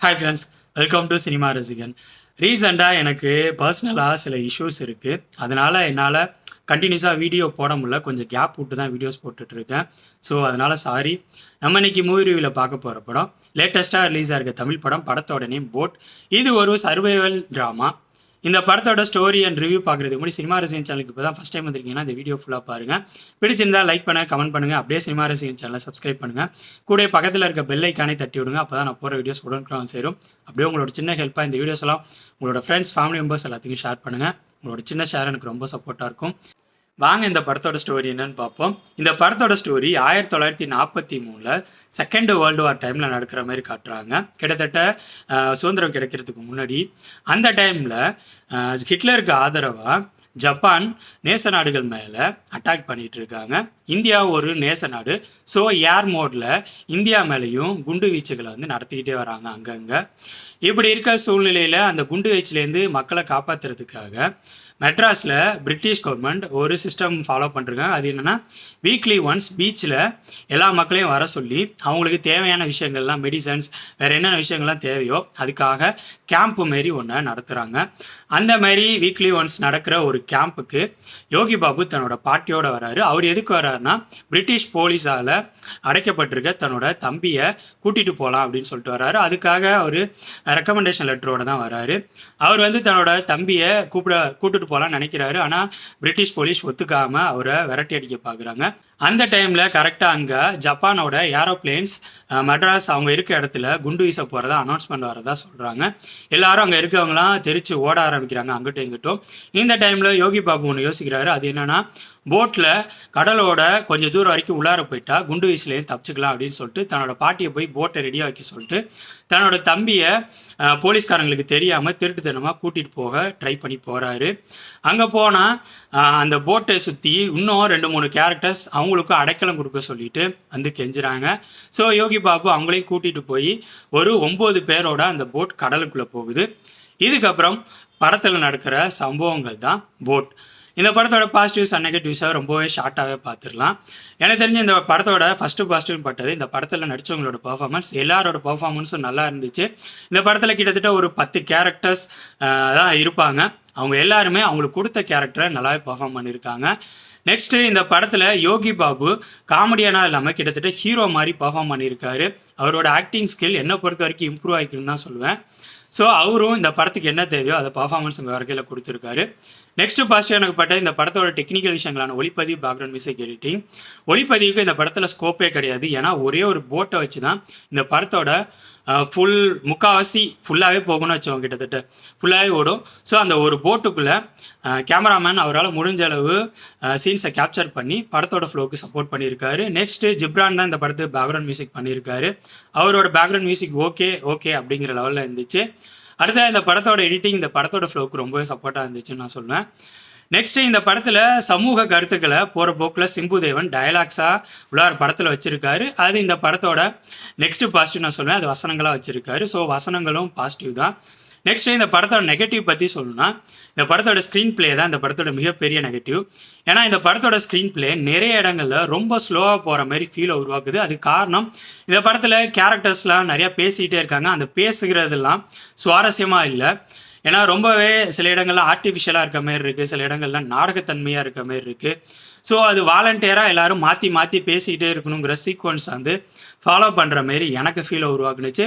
Hi friends welcome to cinema ரசிகன் ரீசெண்டாக எனக்கு பர்சனலாக சில இஷ்யூஸ் இருக்குது அதனால் என்னால் கண்டினியூஸாக வீடியோ போட முடியல. கொஞ்சம் கேப் விட்டு தான் வீடியோஸ் போட்டுட்ருக்கேன் ஸோ அதனால் சாரி நம்ம இன்னைக்கு மூவி ரிவியூவில் பார்க்க போகிற படம் லேட்டஸ்ட்டாக ரிலீஸாக இருக்க தமிழ் படம் படத்தோட நேம் போட் இது ஒரு சர்வைவல் ட்ராமா இந்த படத்தோட ஸ்டோரி அண்ட் ரிவ்யூ பார்க்குறதுக்கு முன்னாடி சினிமா ரசிகன் சேனலுக்கு இப்போ தான் ஃபஸ்ட் டைம் வந்திருக்கீங்கன்னா இந்த வீடியோ ஃபுல்லாக பாருங்கள் பிடிச்சிருந்தா லைக் பண்ணுங்கள் கமெண்ட் பண்ணுங்கள் அப்படியே சினிமா ரசிகன் சேனலை சப்ஸ்கிரைப் பண்ணுங்கள் கூட பக்கத்தில் இருக்க பெல் ஐக்கானே தட்டி விடுங்க. அப்போ தான் நான் போகிற வீடியோஸ் உடனுக்குடன் சேரும். அப்படியே உங்களோட சின்ன ஹெல்ப்பாக இந்த வீடியோஸ் எல்லாம் உங்களோட ஃப்ரெண்ட்ஸ் ஃபேமிலி மெம்பர்ஸ் எல்லாத்துக்கும் ஷேர் பண்ணுங்கள் உங்களோட சின்ன ஷேர் எனக்கு ரொம்ப சப்போர்ட்டாக இருக்கும். வாங்க இந்த படத்தோட ஸ்டோரி என்னன்னு பார்ப்போம். இந்த படத்தோட ஸ்டோரி ஆயிரத்தி தொள்ளாயிரத்தி நாற்பத்தி மூணில் செகண்ட் வேர்ல்டு வார் டைமில் நடக்கிற மாதிரி காட்டுறாங்க. கிட்டத்தட்ட ஆஹ், சுதந்திரம் கிடைக்கிறதுக்கு முன்னாடி. அந்த டைமில் ஹிட்லருக்கு ஆதரவாக ஜப்பான் நேச நாடுகள் மேலே அட்டாக் பண்ணிட்டு இருக்காங்க இந்தியா ஒரு நேச நாடு. ஸோ ஏர் மோடில் இந்தியா மேலேயும் குண்டு வீச்சுகளை வந்து நடத்திக்கிட்டே வராங்க அங்கங்கே. இப்படி இருக்க சூழ்நிலையில் அந்த குண்டு வீச்சுலேருந்து மக்களை காப்பாற்றுறதுக்காக மெட்ராஸில் பிரிட்டிஷ் கவர்மெண்ட் ஒரு சிஸ்டம் ஃபாலோ பண்ணுறாங்க அது என்னென்னா வீக்லி ஒன்ஸ் பீச்சில் எல்லா மக்களையும் வர சொல்லி அவங்களுக்கு தேவையான விஷயங்கள்லாம் மெடிசன்ஸ் வேறு என்னென்ன விஷயங்கள்லாம் தேவையோ அதுக்காக கேம்ப் மாரி ஒன்று நடத்துகிறாங்க அந்த மாதிரி வீக்லி ஒன்ஸ் நடக்கிற ஒரு கேம்புக்கு யோகி பாபு தன்னோட பாட்டியோட வராரு. அவர் எதுக்கு வர்றாருன்னா பிரிட்டிஷ் போலீஸால் அடைக்கப்பட்டிருக்க தன்னோட தம்பியை கூட்டிகிட்டு போகலாம் அப்படின்னு சொல்லிட்டு வராரு. அதுக்காக அவர் ரெக்கமெண்டேஷன் லெட்டரோட தான் வராரு. அவர் வந்து தன்னோட தம்பியை கூப்பிட கூட்டிட்டு போகலான்னு நினைக்கிறாரு. ஆனால் பிரிட்டிஷ் போலீஸ் ஒத்துக்காம அவரை விரட்டி அடிக்க பார்க்குறாங்க அந்த டைமில் கரெக்டாக அங்கே ஜப்பானோட ஏரோப்ளேன்ஸ் மெட்ராஸ் அவங்க இருக்க இடத்துல குண்டு வீச போகிறதா அனௌன்ஸ்மெண்ட் வரதா சொல்கிறாங்க எல்லாரும் அங்கே இருக்கவங்களாம் தெரிச்சு ஓட ஆரம்பிக்கிறாங்க அங்கிட்டும் இங்கிட்டும். இந்த டைமில் யோகி பாபு ஒன்று யோசிக்கிறாரு. அது என்னன்னா போட்டில் கடலோட கொஞ்சம் தூரம் வரைக்கும் உள்ளார போயிட்டா குண்டு வீசிலையும் தப்பிச்சுக்கலாம் அப்படின்னு சொல்லிட்டு தன்னோட பாட்டியை போய் போட்டை ரெடியாக வைக்க சொல்லிட்டு தன்னோட தம்பியை போலீஸ்காரங்களுக்கு தெரியாமல் திருட்டுத்தனமாக கூட்டிகிட்டு போக ட்ரை பண்ணி போகிறாரு அங்கே போனால் அந்த போட்டை சுற்றி இன்னும் ரெண்டு மூணு கேரக்டர்ஸ் அவங்களுக்கும் அடைக்கலம் கொடுக்க சொல்லிட்டு வந்து கெஞ்சுறாங்க. ஸோ யோகி பாபு அவங்களையும் கூட்டிகிட்டு போய் ஒரு ஒம்பது பேரோட அந்த போட் கடலுக்குள்ளே போகுது. இதுக்கப்புறம் படத்தில் நடக்கிற சம்பவங்கள் தான் போட் இந்த படத்தோட பாசிட்டிவ்ஸ் அண்ட் நெகட்டிவ்ஸாக ரொம்பவே ஷார்ட்டாகவே பார்த்துடலாம். எனக்கு தெரிஞ்ச இந்த படத்தோட ஃபஸ்ட்டு பாசிட்டிவ் பட்டது இந்த படத்தில் நடித்தவங்களோட பர்ஃபார்மன்ஸ் எல்லாரோட பர்ஃபார்மன்ஸும் நல்லா இருந்துச்சு. இந்த படத்தில் கிட்டத்தட்ட ஒரு பத்து கேரக்டர்ஸ் தான் இருப்பாங்க. அவங்க எல்லாருமே அவங்களுக்கு கொடுத்த கேரக்டரை நல்லாவே பர்ஃபார்ம் பண்ணியிருக்காங்க. நெக்ஸ்ட்டு இந்த படத்தில் யோகி பாபு காமெடியனாக இல்லாமல் கிட்டத்தட்ட ஹீரோ மாதிரி பர்ஃபார்ம் பண்ணியிருக்காரு. அவரோட ஆக்டிங் ஸ்கில் என்னை பொறுத்த வரைக்கும் இம்ப்ரூவ் ஆகிக்குன்னு தான் சொல்லுவேன். ஸோ அவரும் இந்த படத்துக்கு என்ன தேவையோ அதை பர்ஃபார்மன்ஸ் இந்த வரைக்கையில் கொடுத்துருக்காரு. நெக்ஸ்ட் பாசிட்டிவ் எனக்கு பட்ட இந்த படத்தோட டெக்னிக்கல் விஷயங்களான ஒளிப்பதிவு பேக்ரவுண்ட் மியூசிக் எடிட்டிங் ஒளிப்பதிவுக்கு இந்த படத்தில் ஸ்கோப்பே கிடையாது. ஏன்னா ஒரே ஒரு போட்டை வச்சு தான் இந்த படத்தோட ஃபுல் முக்கால்வாசி ஃபுல்லாகவே போகணும்னு வச்சோம் கிட்டத்தட்ட. ஃபுல்லாகவே ஓடும். ஸோ அந்த ஒரு போட்டுக்குள்ளே கேமராமேன் அவரால் முடிஞ்ச அளவு சீன்ஸை கேப்சர் பண்ணி படத்தோட ஃப்ளோக்கு சப்போர்ட் பண்ணியிருக்காரு. நெக்ஸ்ட்டு ஜிப்ரான் தான் இந்த படத்துக்கு பேக்ரவுண்ட் மியூசிக் பண்ணியிருக்காரு. அவரோட பேக்ரவுண்ட் மியூசிக் ஓகே ஓகே அப்படிங்கிற லெவலில் இருந்துச்சு. அடுத்த இந்த படத்தோட எடிட்டிங் இந்த படத்தோட ஃப்ளோக்கு ரொம்பவே சப்போர்ட்டாக இருந்துச்சுன்னு நான் சொல்லுவேன் நெக்ஸ்ட் இந்த படத்தில் சமூக கருத்துக்களை போகிற போக்கில் சிம்புதேவன் டயலாக்ஸாக உள்ளார படத்தில் வச்சுருக்காரு. அது இந்த படத்தோட நெக்ஸ்ட் பாசிட்டிவ் நான் சொல்லுவேன் அது வசனங்களாக வச்சுருக்காரு. ஸோ வசனங்களும் பாசிட்டிவ் தான். நெக்ஸ்ட் இந்த படத்தோட நெகட்டிவ் பற்றி சொல்லணும்னா இந்த படத்தோட ஸ்க்ரீன் ப்ளே தான் இந்த படத்தோட மிகப்பெரிய நெகட்டிவ் ஏன்னா இந்த படத்தோட ஸ்க்ரீன் பிளே நிறைய இடங்களில் ரொம்ப ஸ்லோவாக போகிற மாதிரி ஃபீலை உருவாக்குது. அது காரணம் இந்த படத்தில் கேரக்டர்ஸ்லாம் நிறையா பேசிகிட்டே இருக்காங்க. அந்த பேசுகிறதெல்லாம் சுவாரஸ்யமாக இல்லை. ஏன்னா ரொம்பவே சில இடங்கள்ல ஆர்டிஃபிஷியலாக இருக்க மாதிரி இருக்குது சில இடங்கள்ல நாடகத்தன்மையாக இருக்க மாதிரி இருக்குது ஸோ அது வாலண்டியராக எல்லாரும் மாற்றி மாற்றி பேசிக்கிட்டே இருக்கணுங்கிற சீக்வன்ஸ் வந்து ஃபாலோ பண்ணுற மாரி எனக்கு ஃபீலை உருவாக்குனுச்சு.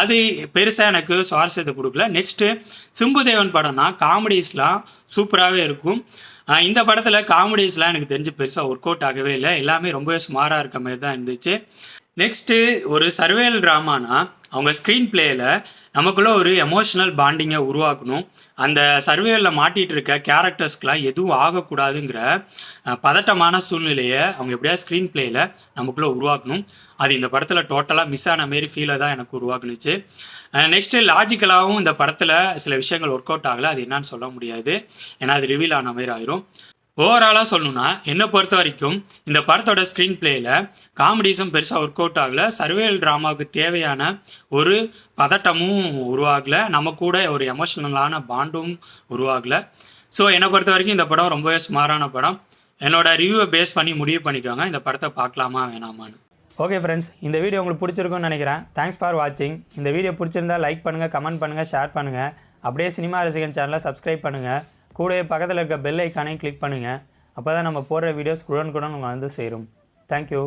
அது பெருசாக எனக்கு சுவாரஸ்யத்தை கொடுக்கல. நெக்ஸ்ட்டு சிம்புதேவன் படம்னா காமெடிஸ்லாம் சூப்பராகவே இருக்கும். இந்த படத்தில் காமெடிஸ்லாம் எனக்கு தெரிஞ்சு பெருசாக ஒர்க் அவுட் ஆகவே இல்லை. எல்லாமே ரொம்பவே சுமாராக இருக்க மாதிரி தான் இருந்துச்சு. நெக்ஸ்ட்டு ஒரு சர்வேல் ட்ராமானா அவங்க ஸ்க்ரீன் பிளேயில் நமக்குள்ளே ஒரு எமோஷனல் பாண்டிங்கை உருவாக்கணும். அந்த சர்வேலில் மாட்டிகிட்டு இருக்க கேரக்டர்ஸ்க்கெலாம் எதுவும் ஆகக்கூடாதுங்கிற பதட்டமான சூழ்நிலையை அவங்க எப்படியா ஸ்க்ரீன் பிளேயில் நமக்குள்ளே உருவாக்கணும். அது இந்த படத்தில் டோட்டலாக மிஸ் ஆன மாரி ஃபீலை தான் எனக்கு உருவாக்குனுச்சு. நெக்ஸ்ட்டு லாஜிக்கலாகவும் இந்த படத்தில் சில விஷயங்கள் ஒர்க் அவுட் ஆகலை. அது என்னன்னு சொல்ல முடியாது. ஏன்னா அது ரிவீல் ஆன மாதிரி ஆயிரும். ஓவராலாக சொல்லணும்னா என்னை பொறுத்த வரைக்கும் இந்த படத்தோட ஸ்க்ரீன் பிளேயில் காமெடிஸும் பெருசாக ஒர்க் அவுட் ஆகலை. சர்வேல் ட்ராமாவுக்கு தேவையான ஒரு பதட்டமும் உருவாகலை. நம்ம கூட ஒரு எமோஷனலான பாண்டும் உருவாகலை. ஸோ என்னை பொறுத்த வரைக்கும் இந்த படம் ரொம்பவே சுமாரான படம். என்னோட ரிவ்யூவை பேஸ் பண்ணி முடிவு பண்ணிக்கோங்க. இந்த படத்தை பார்க்கலாமா வேணாமான்னு. ஓகே ஃப்ரெண்ட்ஸ் இந்த வீடியோ உங்களுக்கு பிடிச்சிருக்குன்னு நினைக்கிறேன். தேங்க்ஸ் ஃபார் வாட்சிங் இந்த வீடியோ பிடிச்சிருந்தா லைக் பண்ணுங்கள் கமெண்ட் பண்ணுங்கள் ஷேர் பண்ணுங்கள் அப்படியே சினிமா ரசிகன் சேனலை சப்ஸ்கிரைப் பண்ணுங்கள் கூடவே பக்கத்தில் இருக்க பெல் ஐக்கானையும் கிளிக் பண்ணுங்கள் அப்போ தான் நம்ம போடுற வீடியோஸ் குடன் குடன் உங்களுக்கு வந்து சேரும். தேங்க்யூ